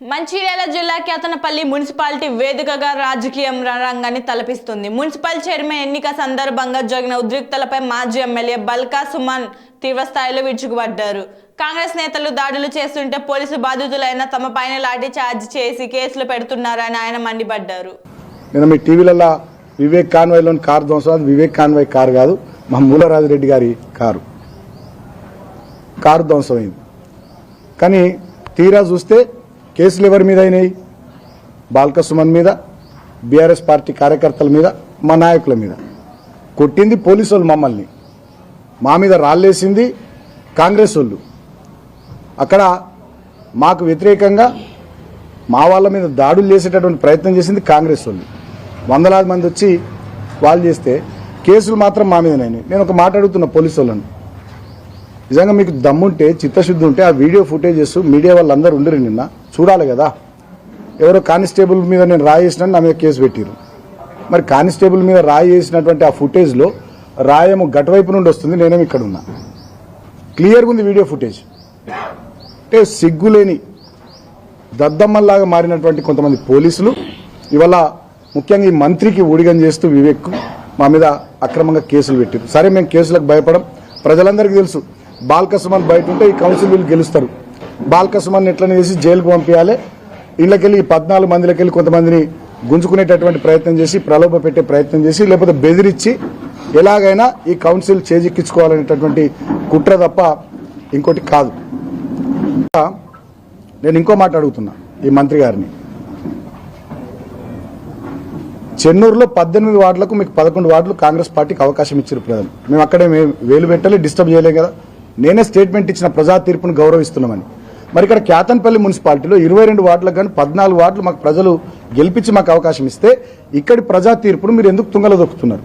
మంచిర్యాల జిల్లా కేతనపల్లి మున్సిపాలిటీ వేదికగా రాజకీయం రంగాన్ని తలపిస్తుంది. మున్సిపల్ చైర్మన్ ఎన్నిక సందర్భంగా జరిగిన ఉద్రిక్తలపై మాజీ ఎమ్మెల్యే బల్కా సుమన్ తీవ్రస్థాయిలో విరుచుకుపడ్డారు. కాంగ్రెస్ నేతలు దాడులు చేస్తుంటే పోలీసు బాధితులైన తమ పైన లాఠీ ఛార్జ్ చేసి కేసులు పెడుతున్నారని ఆయన మండిపడ్డారు. మీ టీవీలలో వివేక్ కాన్వాయ్లోని కారు ధ్వంసం వివేక్ కాన్వాయ్ కారు కాదు మా మూలరాజరెడ్డి గారి కారు. కారు ధ్వంసమైంది. కానీ తీరా చూస్తే కేసులు ఎవరి మీద అయినాయి? బాల్క సుమన్ మీద బీఆర్ఎస్ పార్టీ కార్యకర్తల మీద మా నాయకుల మీద. కొట్టింది పోలీసు వాళ్ళు మమ్మల్ని. మా మీద రాళ్ళేసింది కాంగ్రెస్ వాళ్ళు. అక్కడ మాకు వ్యతిరేకంగా మా వాళ్ళ మీద దాడులు చేసేటటువంటి ప్రయత్నం చేసింది కాంగ్రెస్ వాళ్ళు. వందలాది మంది వచ్చి వాళ్ళు చేస్తే కేసులు మాత్రం మా మీదనైనాయి నేను ఒక మాట అడుగుతున్న పోలీసు వాళ్ళని నిజంగా మీకు దమ్ముంటే చిత్తశుద్ధి ఉంటే ఆ వీడియో ఫుటేజెస్ మీడియా వాళ్ళందరూ ఉండరు నిన్న. చూడాలి కదా. ఎవరో కానిస్టేబుల్ మీద నేను రాయి వేసిన నా మీద కేసు పెట్టిరు మరి కానిస్టేబుల్ మీద రాయి వేసినటువంటి ఆ ఫుటేజ్లో రాయము గటువైపు నుండి వస్తుంది నేనేమి ఇక్కడ ఉన్నా. క్లియర్గా ఉంది వీడియో ఫుటేజ్ అంటే సిగ్గులేని దద్దమ్మల్లాగా మారినటువంటి కొంతమంది పోలీసులు ఇవాళ ముఖ్యంగా ఈ మంత్రికి ఊడిగం చేస్తూ వివేక్ మా మీద అక్రమంగా కేసులు పెట్టారు సరే మేము కేసులకు భయపడం. ప్రజలందరికీ తెలుసు బాల్కసుమన్ బయట ఉంటే ఈ కౌన్సిల్ వీళ్ళు గెలుస్తారు. బాల్కసుమన్ ఎట్లనే చేసి జైలుకు పంపించాలి ఇళ్ళకెళ్ళి ఈ పద్నాలుగు మందిలోకి వెళ్ళి కొంతమందిని గుంజుకునేటటువంటి ప్రయత్నం చేసి ప్రలోభ పెట్టే ప్రయత్నం చేసి లేకపోతే బెదిరించి ఎలాగైనా ఈ కౌన్సిల్ చేజిక్కించుకోవాలనేటటువంటి కుట్ర తప్ప ఇంకోటి కాదు. నేను ఇంకో మాట అడుగుతున్నా ఈ మంత్రి గారిని. చెన్నూరులో పద్దెనిమిది వార్డులకు మీకు పదకొండు వార్డులు కాంగ్రెస్ పార్టీకి అవకాశం ఇచ్చారు ప్రజలు. మేము అక్కడే మేము వేలు పెట్టాలి డిస్టర్బ్ చేయలేం కదా. నేనే స్టేట్మెంట్ ఇచ్చిన ప్రజా తీర్పును గౌరవిస్తున్నామని. మరి ఇక్కడ క్యాతన్పల్లి మున్సిపాలిటీలో ఇరవై రెండు వార్డులకు కానీ పద్నాలుగు వార్డులు మాకు ప్రజలు గెలిపించి మాకు అవకాశం ఇస్తే ఇక్కడి ప్రజా తీర్పును మీరు ఎందుకు తుంగల దొక్కుతున్నారు?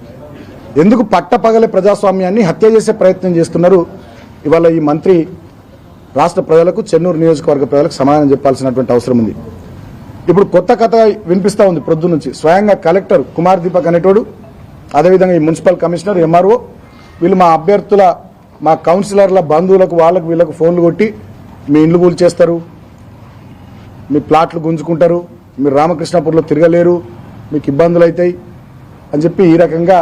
ఎందుకు పట్టపగలే ప్రజాస్వామ్యాన్ని హత్య చేసే ప్రయత్నం చేస్తున్నారు? ఇవాళ ఈ మంత్రి రాష్ట్ర ప్రజలకు చెన్నూరు నియోజకవర్గ ప్రజలకు సమాధానం చెప్పాల్సినటువంటి అవసరం ఉంది. ఇప్పుడు కొత్త కథ వినిపిస్తా ఉంది ప్రొద్దు నుంచి. స్వయంగా కలెక్టర్ కుమార్ దీపక్ అనేటోడు అదేవిధంగా ఈ మున్సిపల్ కమిషనర్ ఎంఆర్ఓ వీళ్ళు మా అభ్యర్థుల మా కౌన్సిలర్ల బంధువులకు వాళ్ళకు వీళ్ళకు ఫోన్లు కొట్టి మీ ఇండ్లు కూల్చేస్తారు మీ ప్లాట్లు గుంజుకుంటారు మీరు రామకృష్ణాపూర్లో తిరగలేరు మీకు ఇబ్బందులు అవుతాయి అని చెప్పి ఈ రకంగా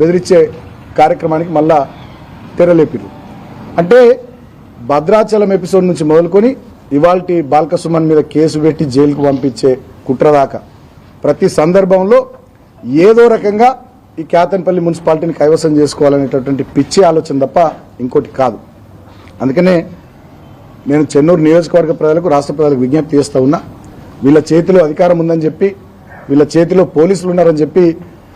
బెదిరించే కార్యక్రమానికి మళ్ళా తెరలేపిరు. అంటే భద్రాచలం ఎపిసోడ్ నుంచి మొదలుకొని ఇవాల్టి బాల్కసుమన్ మీద కేసు పెట్టి జైలుకు పంపించే కుట్రదాకా ప్రతి సందర్భంలో ఏదో రకంగా ఈ కేతన్పల్లి మున్సిపాలిటీని కైవసం చేసుకోవాలనేటటువంటి పిచ్చి ఆలోచన తప్ప ఇంకోటి కాదు. అందుకనే నేను చెన్నూరు నియోజకవర్గ ప్రజలకు రాష్ట్ర ప్రజలకు విజ్ఞప్తి చేస్తూ ఉన్నా వీళ్ళ చేతిలో అధికారం ఉందని చెప్పి వీళ్ళ చేతిలో పోలీసులు ఉన్నారని చెప్పి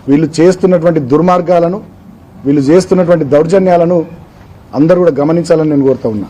వీళ్ళు చేస్తున్నటువంటి దుర్మార్గాలను వీళ్ళు చేస్తున్నటువంటి దౌర్జన్యాలను అందరూ కూడా గమనించాలని నేను కోరుతా ఉన్నా.